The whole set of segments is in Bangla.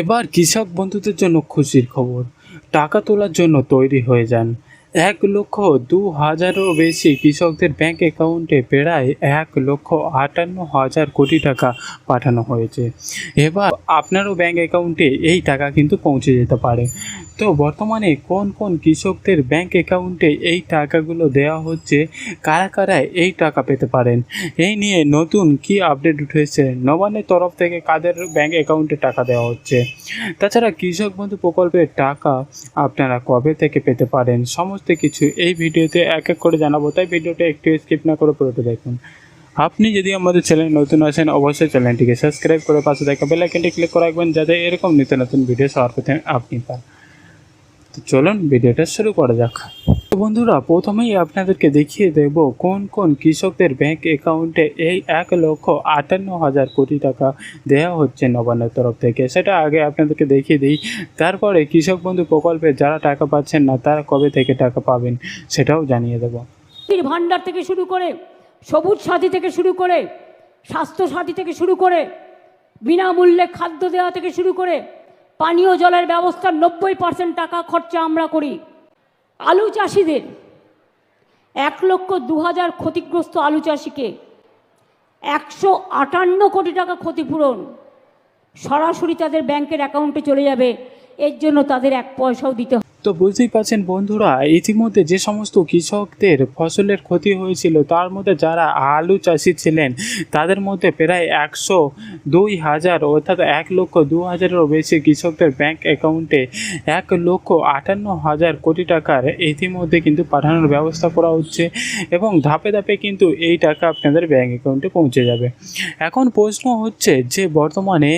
এবার কৃষক বন্ধুদের জন্য খুশির খবর। টাকা তোলার জন্য তৈরি হয়ে যান। এক লক্ষ দু হাজারও বেশি কৃষকদের ব্যাংক অ্যাকাউন্টে প্রায় এক লক্ষ আটান্ন হাজার কোটি টাকা পাঠানো হয়েছে। এবার আপনারও ব্যাংক অ্যাকাউন্টে এই টাকা কিন্তু পৌঁছে যেতে পারে। তো বর্তমানে কোন কোন কৃষকদের ব্যাংক অ্যাকাউন্টে এই টাকাগুলো দেওয়া হচ্ছে, কারা কারা এই টাকা পেতে পারেন? এই নিয়ে নতুন কি আপডেট উঠেছে? নবান্নের তরফ থেকে কাদের ব্যাংক অ্যাকাউন্টে টাকা দেওয়া হচ্ছে? তাছাড়া কৃষক বন্ধু প্রকল্পের টাকা আপনারা কবে থেকে পেতে পারেন? সমস্ত কিছু এই ভিডিওতে এক এক করে জানাব, তাই ভিডিওটা একটু স্কিপ না করে পুরোটা দেখুন। আপনি যদি আমাদের চ্যানেল নতুন আছেন অবশ্যই চ্যানেলটিকে সাবস্ক্রাইব করে পাশে থাকা বেল আইকনটি ক্লিক করে রাখবেন, যাতে এরকম নিত্য নতুন ভিডিও সবার প্রথমে আপনি পান। তো চলুন ভিডিওটা শুরু করা যাক। তো বন্ধুরা, প্রথমেই আপনাদেরকে দেখিয়ে দেব কোন কোন কৃষকদের ব্যাংক অ্যাকাউন্টে এই এক লক্ষ আটান্ন হাজার কোটি টাকা দেওয়া হচ্ছে নবান্নের তরফ থেকে। সেটা আগে আপনাদেরকে দেখিয়ে দিই। তারপরে কৃষক বন্ধু প্রকল্পে যারা টাকা পাচ্ছেন না, তারা কবে থেকে টাকা পাবেন সেটাও জানিয়ে দেবো। ভাণ্ডার থেকে শুরু করে, সবুজ সাথী থেকে শুরু করে, স্বাস্থ্য সাথী থেকে শুরু করে, বিনামূল্যে খাদ্য দেওয়া থেকে শুরু করে পানীয় জলের ব্যবস্থার নব্বই পার্সেন্ট টাকা খরচা আমরা করি। আলু চাষিদের এক লক্ষ দু হাজার ক্ষতিগ্রস্ত আলু চাষিকে একশো আটান্ন কোটি টাকা ক্ষতিপূরণ। সরাসরি তাদের ব্যাংকের অ্যাকাউন্টে চলে যাবে, এর জন্য তাদের এক পয়সাও দিতে তো বুঝতেই পারছেন বন্ধুরা, ইতিমধ্যে যে সমস্ত কৃষকদের ফসলের ক্ষতি হয়েছিল, তার মধ্যে যারা আলু চাষি ছিলেন, তাদের মধ্যে প্রায় একশো দুই হাজার অর্থাৎ এক লক্ষ দু হাজারেরও বেশি কৃষকদের ব্যাংক অ্যাকাউন্টে এক লক্ষ আটান্ন হাজার কোটি টাকার ইতিমধ্যে কিন্তু পাঠানোর ব্যবস্থা করা হচ্ছে এবং ধাপে ধাপে কিন্তু এই টাকা আপনাদের ব্যাংক অ্যাকাউন্টে পৌঁছে যাবে। এখন প্রশ্ন হচ্ছে যে বর্তমানে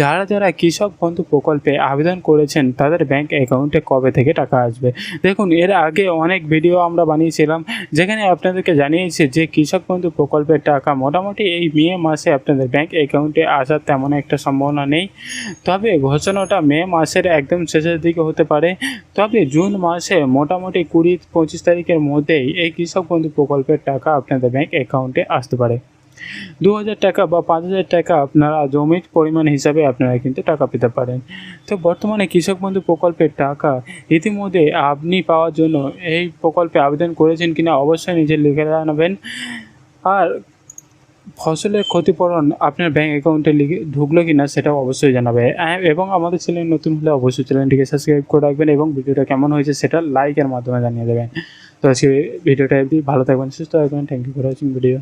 যারা যারা কৃষক বন্ধু প্রকল্পে আবেদন করেছেন, তাদের ব্যাংক অ্যাকাউন্টে কবে থেকে টাকা আসবে। দেখুন, এর আগে অনেক ভিডিও আমরা বানিয়েছিলাম, যেখানে আপনাদেরকে জানিয়েছি যে কৃষক বন্ধু প্রকল্পের টাকা মোটামুটি এই মে মাসে আপনাদের ব্যাংক অ্যাকাউন্টে আসার তেমন একটা সম্ভাবনা নেই। তবে ঘোষণাটা মে মাসের একদম শেষের দিকে হতে পারে। তবে জুন মাসে মোটামুটি কুড়ি পঁচিশ তারিখের মধ্যেই এই কৃষক বন্ধু প্রকল্পের টাকা আপনাদের ব্যাংক অ্যাকাউন্টে আসতে পারে। দু হাজার টাকা বা পাঁচ হাজার টাকা আপনারা জমির পরিমাণ হিসাবে আপনারা কিন্তু টাকা পেতে পারেন। তো বর্তমানে কৃষক বন্ধু প্রকল্পের টাকা ইতিমধ্যে আপনি পাওয়ার জন্য এই প্রকল্পে আবেদন করেছেন কিনা অবশ্যই নিজে লিখে জানাবেন। আর ফসলের ক্ষতিপূরণ আপনার ব্যাঙ্ক অ্যাকাউন্টে লিখে ঢুকলো কিনা সেটাও অবশ্যই জানাবে এবং আমাদের চ্যানেল নতুন হলে অবশ্যই চ্যানেলটিকে সাবস্ক্রাইব করে রাখবেন এবং ভিডিওটা কেমন হয়েছে সেটা লাইকের মাধ্যমে জানিয়ে দেবেন। তো আজকে ভিডিওটা ভালো থাকবেন, সুস্থ থাকবেন। Thank you for watching video